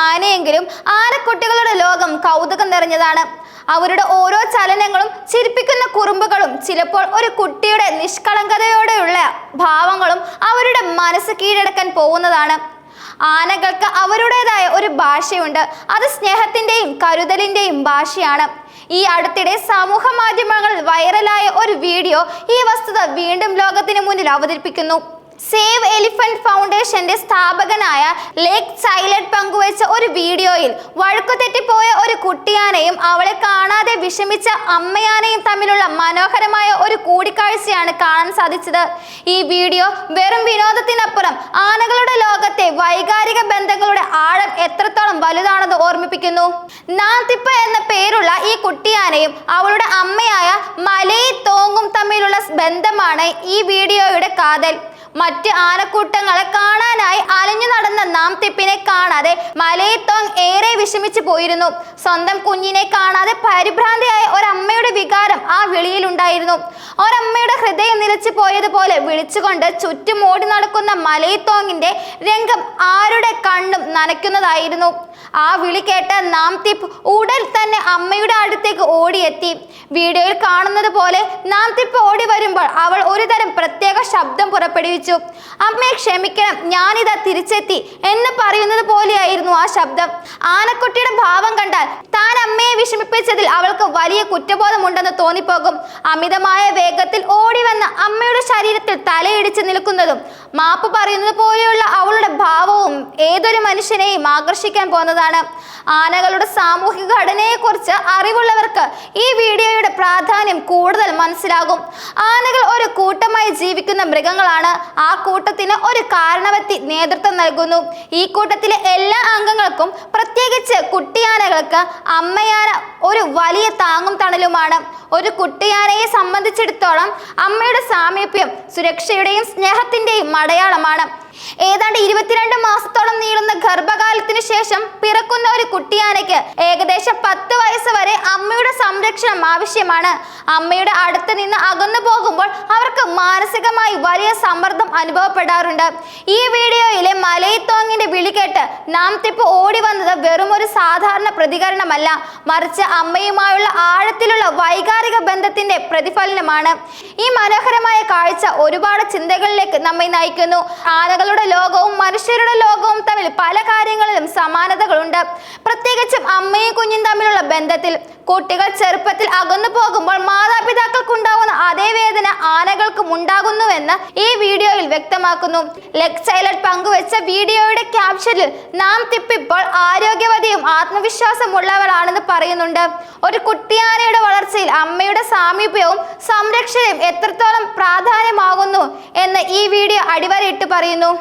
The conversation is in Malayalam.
ആനയെങ്കിലും ആനക്കുട്ടികളുടെ ലോകം കൗതുകം നിറഞ്ഞതാണ്. അവരുടെ ഓരോ ചലനങ്ങളും ചിരിപ്പിക്കുന്ന കുറുമ്പുകളും ചിലപ്പോൾ ഒരു കുട്ടിയുടെ നിഷ്കളങ്കതയോടെയുള്ള ഭാവങ്ങളും അവരുടെ മനസ്സ് കീഴടക്കാൻ പോകുന്നതാണ്. ആനകൾക്ക് അവരുടേതായ ഒരു ഭാഷയുണ്ട്. അത് സ്നേഹത്തിന്റെയും കരുതലിന്റെയും ഭാഷയാണ്. ഈ അടുത്തിടെ സമൂഹ മാധ്യമങ്ങളിൽ വൈറലായ ഒരു വീഡിയോ ഈ വസ്തുത വീണ്ടും ലോകത്തിന് മുന്നിൽ അവതരിപ്പിക്കുന്നു. സേവ് എലിഫന്റ് ഫൗണ്ടേഷന്റെ സ്ഥാപകനായ ലേക്ക് ചൈലഡ് പങ്കുവച്ച ഒരു വീഡിയോയിൽ വഴുക്കുതെറ്റിപ്പോയ ഒരു കുട്ടിയാനയും അവളെ കാണാതെ വിഷമിച്ച അമ്മയാനയും തമ്മിലുള്ള മനോഹരമായ ഒരു കൂടിക്കാഴ്ചയാണ് കാണാൻ സാധിച്ചത്. ഈ വീഡിയോ വെറും വിനോദത്തിനപ്പുറം ആനകളുടെ ലോകത്തെ വൈകാരിക ബന്ധങ്ങളുടെ ആഴം എത്രത്തോളം വലുതാണെന്ന് ഓർമ്മിപ്പിക്കുന്നു. നാന്തിപ്പ എന്ന പേരുള്ള ഈ കുട്ടിയാനയും അവളുടെ അമ്മയായ മലയി തോങ്ങും തമ്മിലുള്ള ബന്ധമാണ് ഈ വീഡിയോയുടെ കാതൽ. മറ്റ് ആനക്കൂട്ടങ്ങളെ കാണാനായി അലഞ്ഞു നടന്ന നാം തിപ്പിനെ കാണാതെ മലയത്തോങ് ഏറെ വിഷമിച്ചു പോയിരുന്നു. സ്വന്തം കുഞ്ഞിനെ കാണാതെ പരിഭ്രാന്തിയായ ഒരമ്മയുടെ വികാരം ആ വിളിയിലുണ്ടായിരുന്നു. ഒരമ്മയുടെ ഹൃദയം നിലച്ചു പോയതുപോലെ വിളിച്ചുകൊണ്ട് ചുറ്റും ഓടി നടക്കുന്ന മലയത്തോങ്ങിന്റെ രംഗം ആരുടെ കണ്ണും നനയ്ക്കുന്നതായിരുന്നു. ആ വിളി കേട്ട നാം തിപ്പ് ഉടൻ തന്നെ അമ്മയുടെ അടുത്തേക്ക് ഓടിയെത്തി. വീഡിയോയിൽ കാണുന്നത് പോലെ നാം തിപ്പ് ഓടി വരുമ്പോൾ അവൾ ഒരുതരം പ്രത്യേക ശബ്ദം പുറപ്പെടുവിച്ചു. അമ്മയെ ക്ഷമിക്കണം. ഞാനിതാ തിരിച്ചെത്തി. എന്ന് പറയുന്നത് പോലെയായിരുന്നു ആ ശബ്ദം. ആനക്കുട്ടിയുടെ ഭാവം കണ്ടാൽ താൻ അമ്മയെ വിഷമിപ്പിച്ചതിൽ അവൾക്ക് വലിയ കുറ്റബോധമുണ്ടെന്ന് തോന്നിപ്പോകും. അമിതമായ വേഗത്തിൽ ഓടി വന്ന അമ്മയുടെ ശരീരത്തിൽ തലയിടിച്ച് നിൽക്കുന്നതും മാപ്പ് പറയുന്നത് പോലെയുള്ള അവളുടെ ഭാവവും ഏതൊരു മനുഷ്യനെയും ആകർഷിക്കാൻ പോകുന്നതാണ്. ആനകളുടെ സാമൂഹിക ഘടനയെക്കുറിച്ച് അറിവുള്ളവർക്ക് ഈ വീഡിയോയുടെ പ്രാധാന്യം കൂടുതൽ മനസ്സിലാകും. ആനകൾ ഒരു കൂട്ടമായി ജീവിക്കുന്ന മൃഗങ്ങളാണ്. ആ കൂട്ടത്തിന് ഒരു കാരണവത്തി നേതൃത്വം നൽകുന്നു. ഈ കൂട്ടത്തിലെ എല്ലാ അംഗങ്ങൾക്കും പ്രത്യേകിച്ച് കുട്ടിയാനകൾക്ക് അമ്മയാന ഒരു വലിയ താങ്ങും തണലുമാണ്. ഒരു കുട്ടിയാനയെ സംബന്ധിച്ചിടത്തോളം അമ്മയുടെ സാമീപ്യം സുരക്ഷയുടെയും സ്നേഹത്തിന്റെയും അടയാളമാണ്. ഏതാണ്ട് ഇരുപത്തിരണ്ട് മാസത്തോളം നീളുന്ന ഗർഭകാലത്തിന് ശേഷം പിറക്കുന്ന ഒരു കുട്ടിയാനയ്ക്ക് ഏകദേശം പത്ത് വയസ്സ് വരെ അമ്മയുടെ സംരക്ഷണം ആവശ്യമാണ്. അമ്മയുടെ അടുത്ത് നിന്ന് അകന്നു പോകുമ്പോൾ അവർക്ക് മാനസികമായി വലിയ സമ്മർദ്ദം അനുഭവപ്പെടാറുണ്ട്. ഈ വീഡിയോയിലെ മലയിത്തോങ്ങിന്റെ വിളി കേട്ട് നാം തിപ്പ് ഓടി വന്നത് വെറും ഒരു സാധാരണ പ്രതികരണമല്ല. മറിച്ച് അമ്മയുമായുള്ള ആഴത്തിലുള്ള വൈകാരിക ബന്ധത്തിന്റെ പ്രതിഫലനമാണ്. ഈ മനോഹരമായ കാഴ്ച ഒരുപാട് ചിന്തകളിലേക്ക് നമ്മെ നയിക്കുന്നു. ആനകളുടെ ലോകവും മനുഷ്യരുടെ ലോകവും തമ്മിൽ പല കാര്യങ്ങളിലും സമാനതകളുണ്ട്. പ്രത്യേകിച്ചും അമ്മയും കുഞ്ഞും തമ്മിലുള്ള ബന്ധത്തിൽ കുട്ടികൾ ചെറുപ്പത്തിൽ അകന്നു പോകുമ്പോൾ മാതാപിതാക്കൾക്കുണ്ടാവുന്ന അതേ വേദന ആനകൾക്കും ഉണ്ടാകുന്നുവെന്ന് ഈ വീഡിയോയിൽ വ്യക്തമാക്കുന്നു. ലെഗ് ചൈലഡ് പങ്കുവച്ച വീഡിയോയുടെ ക്യാപ്ഷനിൽ നാം തിപ്പിപ്പോൾ ആരോഗ്യവതിയും ആത്മവിശ്വാസമുള്ളവളാണെന്ന് പറയുന്നുണ്ട്. ഒരു കുട്ടിയാനയുടെ വളർച്ചയിൽ അമ്മയുടെ സാമീപ്യവും സംരക്ഷണയും എത്രത്തോളം പ്രാധാന്യമാകുന്നു എന്ന് ഈ വീഡിയോ അടിവരയിട്ട് പറയുന്നു.